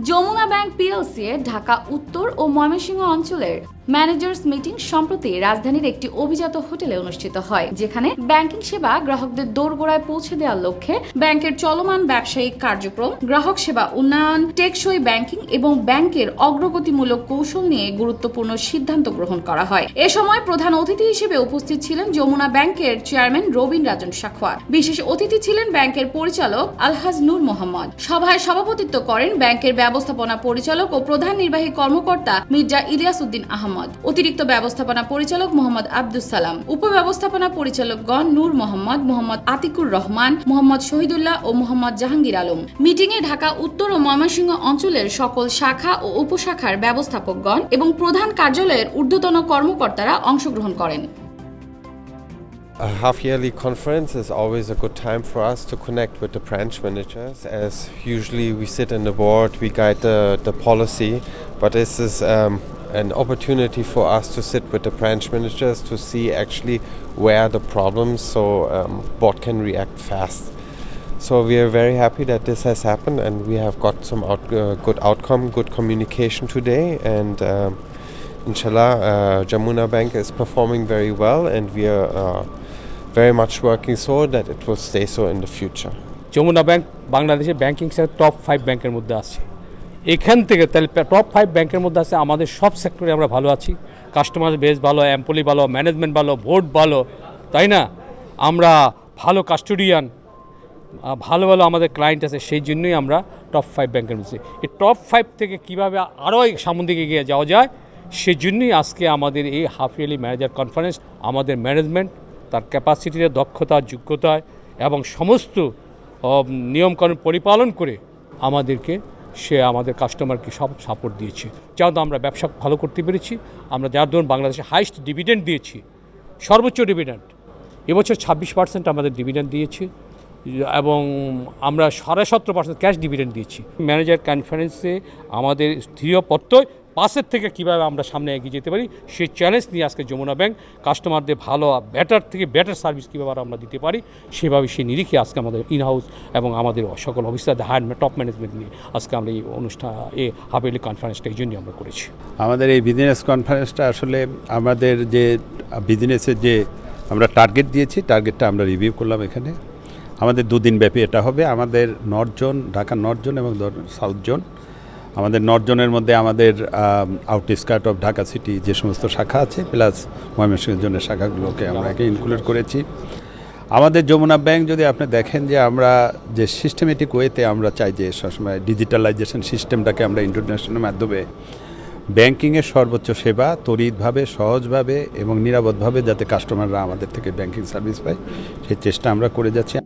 Jamuna bank PLC এর ঢাকা উত্তর ও ময়মনসিংহ অঞ্চলের ম্যানেজার্স মিটিং সম্প্রতি রাজধানীর একটি অভিজাত হোটেলে অনুষ্ঠিত হয়, যেখানে ব্যাংকিং সেবা গ্রাহকদের দোরগোড়ায় পৌঁছে দেওয়ার লক্ষ্যে ব্যাংকের চলমান ব্যবসায়িক কার্যক্রম, গ্রাহক সেবা উন্নয়ন, টেকসই ব্যাংকিং এবং ব্যাংকের অগ্রগতিমূলক কৌশল নিয়ে গুরুত্বপূর্ণ সিদ্ধান্ত গ্রহণ করা হয়। এ সময় প্রধান অতিথি হিসেবে উপস্থিত ছিলেন যমুনা ব্যাংকের চেয়ারম্যান রবিন রাজন সাখোয়ার। বিশেষ অতিথি ছিলেন ব্যাংকের পরিচালক আলহাজ নূর মোহাম্মদ। সভায় সভাপতিত্ব করেন ব্যাংকের ব্যবস্থাপনা পরিচালক ও প্রধান নির্বাহী কর্মকর্তা মির্জা ইলিয়াস উদ্দিন আহমদ। অতিরিক্ত ব্যবস্থাপনা পরিচালক মোহাম্মদ আব্দুস সালাম। উপব্যবস্থাপনা পরিচালকগণ নূর মোহাম্মদ মোহাম্মদ আতিকুর রহমান মোহাম্মদ শহীদুল্লাহ ও মোহাম্মদ জাহাঙ্গীর আলম। মিটিংয়ে ঢাকা উত্তর ও ময়মনসিংহ অঞ্চলের সকল শাখা ও উপশাখার ব্যবস্থাপকগণ এবং প্রধান কার্যালয়ের ঊর্ধ্বতন কর্মকর্তারা অংশগ্রহণ করেন। A half yearly conference is always a good time for us to connect with the branch managers. As usually we sit in the board, we guide the, the policy, but this is um, an opportunity for us to sit with the branch managers to see actually where the problems so um, board can react fast. So we are very happy that this has happened and we have got some out, uh, good outcome, good communication today and um, inshallah uh, Jamuna Bank is performing very well and we are uh, very much working so that it will stay so in the future. Jamuna bank বাংলাদেশের banking sector top five ব্যাংকের মধ্যে আছে এখান থেকে তাহলে top five ব্যাংকের মধ্যে আছে আমাদের সব সেক্টরে আমরা ভালো আছি। কাস্টমার বেস ভালো এমপ্লয়ি ভালো ম্যানেজমেন্ট ভালো বোর্ড ভালো, তাই না? আমরা ভালো কাস্টোডিয়ান ভালো ভালো আমাদের ক্লায়েন্ট আছে, সেই জন্যই আমরা টপ ফাইভ ব্যাংকের মধ্যে এই টপ ফাইভ থেকে কীভাবে আরও সামন দিকে এগিয়ে যাওয়া যায়, সেই জন্যই আজকে আমাদের এই হাফ ইয়ারলি ম্যানেজার কনফারেন্স আমাদের ম্যানেজমেন্ট তার ক্যাপাসিটিতে দক্ষতা যোগ্যতায় এবং সমস্ত নিয়মকানুন পরিপালন করে আমাদেরকে সে আমাদের কাস্টমারকে সব সাপোর্ট দিয়েছে। যেহেতু আমরা ব্যবসা ভালো করতে পেরেছি, আমরা যার ধরুন বাংলাদেশে হাইস্ট ডিভিডেন্ড দিয়েছি, সর্বোচ্চ ডিভিডেন্ড এবছর ছাব্বিশ পার্সেন্ট আমাদের ডিভিডেন্ড দিয়েছে, এবং আমরা সাড়ে সতেরো পার্সেন্ট ক্যাশ ডিভিডেন্ড দিয়েছি। ম্যানেজার কনফারেন্সে আমাদের স্থির পত্রই পাশের থেকে কীভাবে আমরা সামনে এগিয়ে যেতে পারি, সেই চ্যালেঞ্জ নিয়ে আজকে যমুনা ব্যাংক কাস্টমারদের ভালো বেটার থেকে বেটার সার্ভিস কীভাবে আমরা দিতে পারি, সেভাবে সেই নিরিখে আজকে আমাদের ইন হাউস এবং আমাদের সকল অফিসারদের হায়ার টপ ম্যানেজমেন্ট নিয়ে আজকে আমরা এই অনুষ্ঠান এই হাফেলি কনফারেন্সটা এই জন্যই আমরা করেছি। আমাদের এই বিজনেস কনফারেন্সটা আসলে আমাদের যে বিজনেসের যে আমরা টার্গেট দিয়েছি টার্গেটটা আমরা রিভিউ করলাম এখানে। আমাদের দুদিন ব্যাপী এটা হবে। আমাদের north zone Dhaka north zone এবং সাউথ জোন আমাদের নর্থ জোনের মধ্যে আমাদের outskirt of Dhaka city যে সমস্ত শাখা আছে, প্লাস ময়মনসিংহ জোনের শাখাগুলোকে আমরা একে ইনক্লুড করেছি। আমাদের যমুনা ব্যাংক যদি আপনি দেখেন যে আমরা যে সিস্টেমেটিক ওয়েতে আমরা চাই যে সবসময় ডিজিটালাইজেশন সিস্টেমটাকে আমরা ইন্টারন্যাশনাল মাধ্যমে ব্যাংকিংয়ের সর্বোচ্চ সেবা, তড়িৎভাবে, সহজভাবে এবং নিরাপদভাবে যাতে কাস্টমাররা আমাদের থেকে ব্যাংকিং সার্ভিস পায়, সেই চেষ্টা আমরা করে যাচ্ছি।